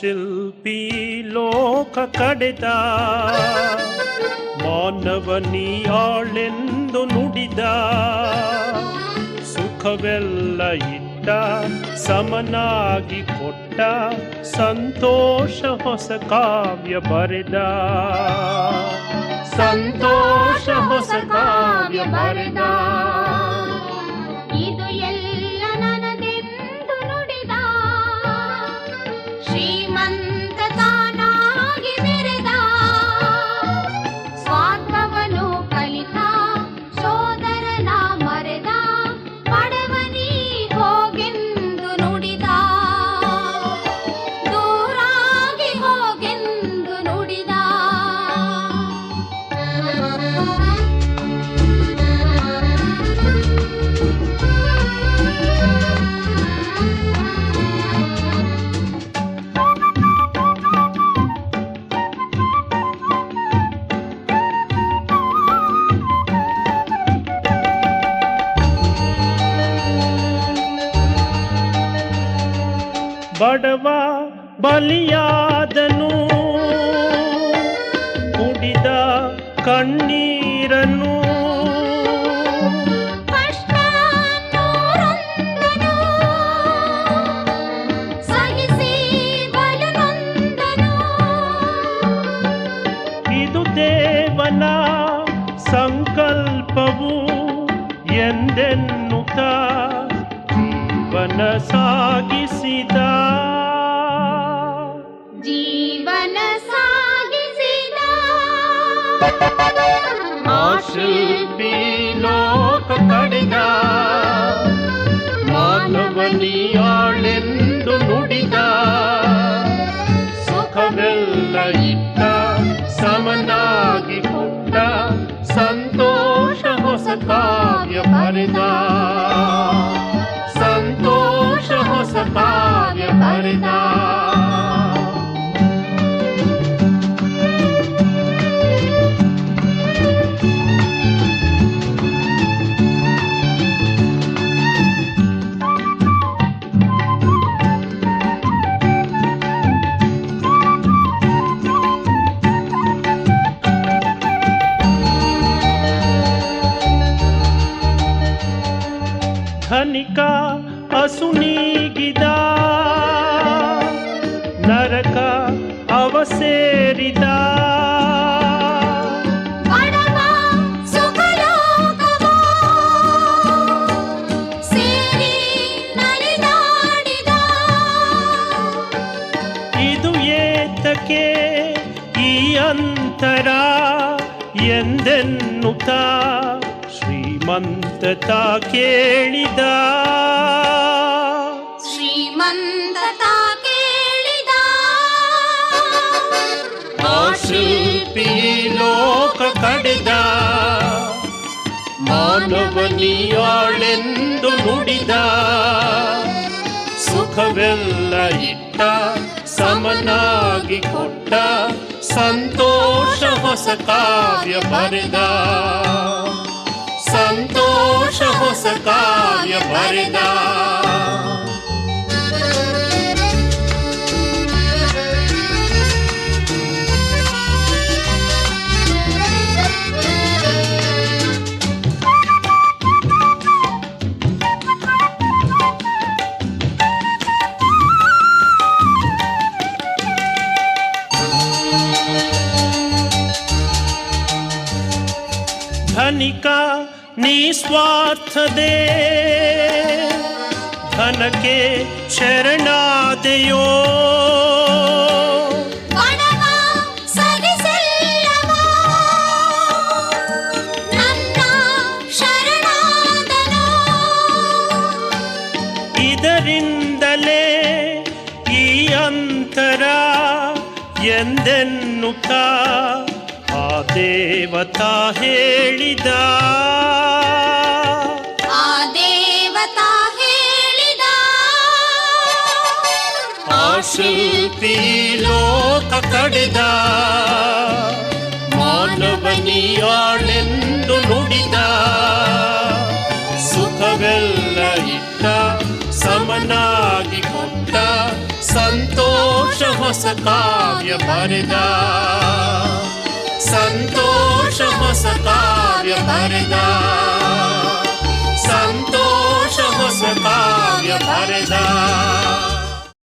ಶಿಲ್ಪಿ ಲೋಕ ಕಡೆದ. ಮಾನವನಿಯಾಳೆಂದು ನುಡಿದ. ಸುಖವೆಲ್ಲ ಇಟ್ಟ, ಸಮನಾಗಿ ಕೊಟ್ಟ, ಸಂತೋಷ ಹೊಸ ಕಾವ್ಯ ಬರೆದ. ಸಂತೋಷ ಹೊಸ ಕಾವ್ಯ ಬರೆದ. ಬಡವ ಬಲಿಯಾದನು. ಕುಡಿದ ಕಣ್ಣೀರನು ಇದು ದೇವನ ಸಂಕಲ್ಪವು ಎಂದೆನ್ನುತ್ತ? ಜೀವನ ಸಾಗಿಸಿದ. ಜೀವನ ಸಾಗಿಸಿದ. ಆ ಲೋಕ ಕಡಿದ ಮಾನವನಿಯಾಳೆಂದು ನುಡಿದ. ಸುಖವೆಲ್ಲ ಇಟ್ಟ, ಸಮನಾಗಿ ಕೊಟ್ಟ, ಸಂತೋಷ ಹೊಸ ಕಾವ್ಯ ಬರೆದ. ಕಾವ್ಯ ಬರೆದ ಅಂತರ ಎಂದೆನ್ನುತ್ತ ಶ್ರೀಮಂತ ಕೇಳಿದ. ಶ್ರೀಮಂತ ಕೇಳಿದ. ಆ ಶಿಲ್ಪಿ ಲೋಕ ಕಡಿದ. ಮಾನವನಿಯಾಳೆಂದು ನುಡಿದ. ಸುಖವೆಲ್ಲ ಇಟ್ಟ ಸಮನಾಗಿ ಕೊಟ್ಟ ಸಂತೋಷ ಹೊಸ ಕಾವ್ಯ ಬರೆದ. ಸಂತೋಷ ಹೊಸ ಕಾವ್ಯ ಬರೆದ. ಧನಿಕ ಶರಣಾದೆಯೋ. ಬಡವ ಸರಿಸಲ್ಲವ. ನನ್ನ ಶರಣಾದನು. ಇದರಿಂದಲೇ ಈ ಅಂತರ ಎಂದೆನ್ನುತ್ತ? ಆ ದೇವತಾ ಹೇಳಿದ. ಆ ದೇವತಾ ಹೇಳಿದ. ಆ ಶಿಲ್ಪಿ ಲೋಕ ಕಡಿದ. ಮಾನವನಿಯಾಳೆಂದು ನುಡಿದ. ಸುಖವೆಲ್ಲ ಇಟ್ಟ ಸಮನಾಗಿ ಕೊಟ್ಟ ಸಂತೋಷ ಹೊಸ ಕಾವ್ಯ ಬರೆದ. सन्तोष वस